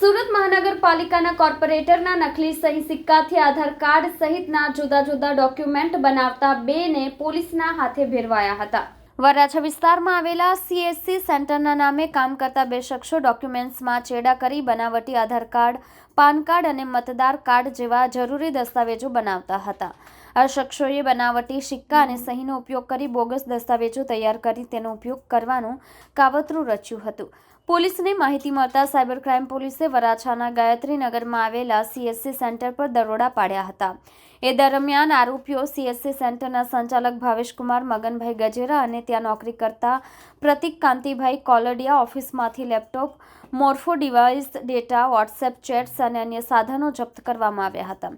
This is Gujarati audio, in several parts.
સુરત મહાનગરપાલિકાના કોર્પોરેટરના નકલી સહી સિક્કાથી આધાર કાર્ડ સહિતના જુદા જુદા ડોક્યુમેન્ટ બનાવતા બેને પોલીસના હાથે ભેરવાયા હતા. વરાછા વિસ્તારમાં આવેલા સીએસસી સેન્ટરના નામે કામ કરતા બે શખ્સો ડોક્યુમેન્ટ્સમાં ચેડા કરી બનાવટી આધાર કાર્ડ પાન કાર્ડ અને મતદાર કાર્ડ જેવા જરૂરી દસ્તાવેજો બનાવતા હતા. આ શખ્સોએ બનાવટી, સિક્કા અને સહીનો ઉપયોગ કરી બોગસ દસ્તાવેજો તૈયાર કરી તેનો ઉપયોગ કરવાનું કાવતરું રચ્યું હતું. પોલીસને માહિતી મળતા સાયબર ક્રાઇમ પોલીસે વરાછાના ગાયત્રીનગરમાં આવેલા સીએસસી સેન્ટર પર દરોડા પાડ્યા હતા. એ દરમિયાન આરોપીઓ સીએસસી સેન્ટરના સંચાલક ભાવેશકુમાર મગનભાઈ ગજેરા અને ત્યાં નોકરી કરતા Pratik Kantibhai Koladiya ઓફિસમાંથી laptop, morpho device data, WhatsApp chats અને અન્ય સાધનો જપ્ત કરવામાં આવ્યા હતા.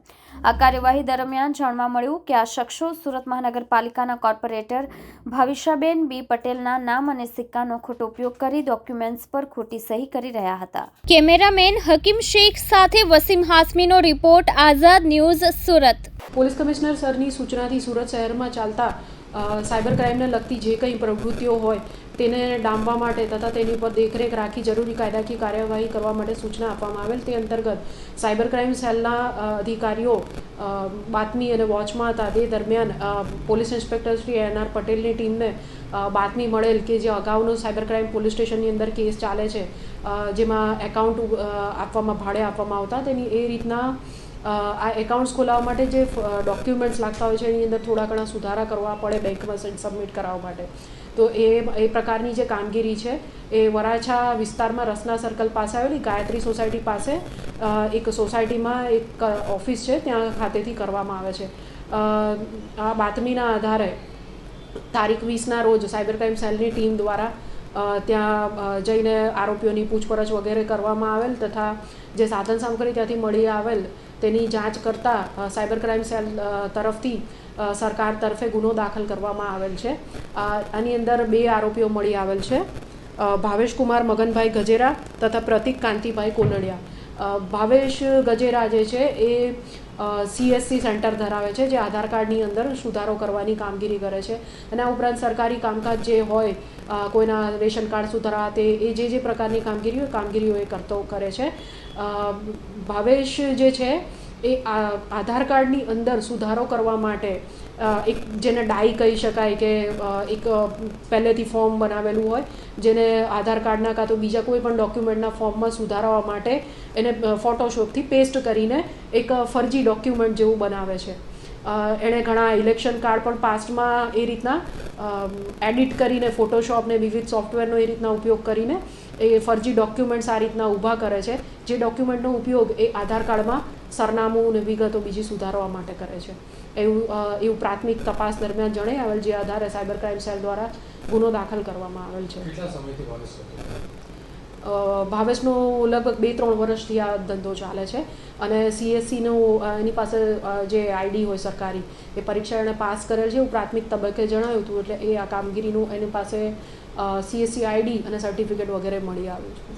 આ કાર્યવાહી દરમિયાન જાણવા મળ્યું કે આ શખ્સો સુરત મહાનગરપાલિકાના કોર્પોરેટર ભાવિશાબેન બી પટેલના નામ અને સિક્કાનો ખોટો ઉપયોગ કરી ડોક્યુમેન્ટ્સ પર ખોટી સહી કરી રહ્યા હતા. કેમેરામેન હકીમ શેખ સાથે Wasim હાસમીનો report Azad news Surat. Police commissioner સરની સૂચનાથી સુરત શહેરમાં ચાલતા સાયબર ક્રાઇમને લગતી જે કંઈ પ્રવૃત્તિઓ હોય, તેને ડામવા માટે તથા તેની પર દેખરેખ રાખી જરૂરી કાયદાકીય કાર્યવાહી કરવા માટે સૂચના આપવામાં આવેલ. તે અંતર્ગત સાયબર ક્રાઇમ સેલના અધિકારીઓ બાતમી અને વોચમાં હતા. તે દરમિયાન police inspector Shri N R પટેલની ટીમને બાતમી મળેલ કે જે અગાઉનો સાયબર ક્રાઇમ પોલીસ સ્ટેશનની અંદર કેસ ચાલે છે જેમાં એકાઉન્ટ આપવામાં, ભાડે આપવામાં આવતા. તેની એ રીતના આ એકાઉન્ટ્સ ખોલાવવા માટે જે ડોક્યુમેન્ટ્સ લાગતા હોય છે, એની અંદર થોડા ઘણા સુધારા કરવા પડે બેંકમાં સબમિટ કરાવવા માટે. તો એ એ પ્રકારની જે કામગીરી છે, એ વરાછા વિસ્તારમાં રસના સર્કલ પાસે આવેલી ગાયત્રી સોસાયટી પાસે એક સોસાયટીમાં એક ઓફિસ છે, ત્યાં ખાતેથી કરવામાં આવે છે. આ બાતમીના આધારે તારીખ વીસના રોજ સાયબર ક્રાઇમ સેલની ટીમ દ્વારા ત્યાં જઈને આરોપીઓની પૂછપરછ વગેરે કરવામાં આવેલ તથા જે સાધન સામગ્રી ત્યાંથી મળી આવેલ તેની જાંચ કરતાં સાયબર ક્રાઇમ સેલ તરફથી સરકાર તરફે ગુનો દાખલ કરવામાં આવેલ છે. આની અંદર બે આરોપીઓ મળી આવેલ છે. ભાવેશ કુમાર, મગનભાઈ ગજેરા તથા પ્રતિક કાંતિભાઈ કોનડિયા. ભાવેશ ગજેરા જે છે એ સીએસસી સેન્ટર ધરાવે છે, જે આધાર કાર્ડની અંદર સુધારો કરવાની કામગીરી કરે છે. અને આ ઉપરાંત સરકારી કામકાજ જે હોય કોઈના રેશન કાર્ડ સુધારવા તે, એ જે જે પ્રકારની કામગીરીઓ કામગીરીઓ એ કરતો, કરે છે. ભાવેશ જે છે, એ આધાર કાર્ડની અંદર સુધારો કરવા માટે એક, જેને ડાઈ કહી શકાય કે એક પહેલેથી ફોર્મ બનાવેલું હોય, જેને આધાર કાર્ડના કાં તો બીજા કોઈ પણ ડોક્યુમેન્ટના ફોર્મમાં સુધારવા માટે એને ફોટોશોપથી પેસ્ટ કરીને એક ફરજી ડોક્યુમેન્ટ જેવું બનાવે છે. એણે ઘણા ઇલેક્શન કાર્ડ પણ પાસ્ટમાં એ રીતના એડિટ કરીને ફોટોશોપને વિવિધ સોફ્ટવેરનો એ રીતના ઉપયોગ કરીને એ ફરજી ડોક્યુમેન્ટ્સ આ રીતના ઊભા કરે છે. જે ડોક્યુમેન્ટનો ઉપયોગ એ આધાર કાર્ડમાં સરનામું અને વિગતો બીજી સુધારવા માટે કરે છે. એવું એવું પ્રાથમિક તપાસ દરમિયાન જણાઈ આવેલ જે આધારે સાયબર ક્રાઇમ સેલ દ્વારા ગુનો દાખલ કરવામાં આવેલ છે. ભાવેશનો લગભગ બે ત્રણ વર્ષથી આ ધંધો ચાલે છે અને સીએસસીનો એની પાસે જે આઈડી હોય સરકારી, એ પરીક્ષા એણે પાસ કરેલ છે એવું પ્રાથમિક તબક્કે જણાવ્યું હતું એટલે એ આ કામગીરીનું એની પાસે સીએસસી આઈડી અને સર્ટિફિકેટ વગેરે મળી આવ્યું છે.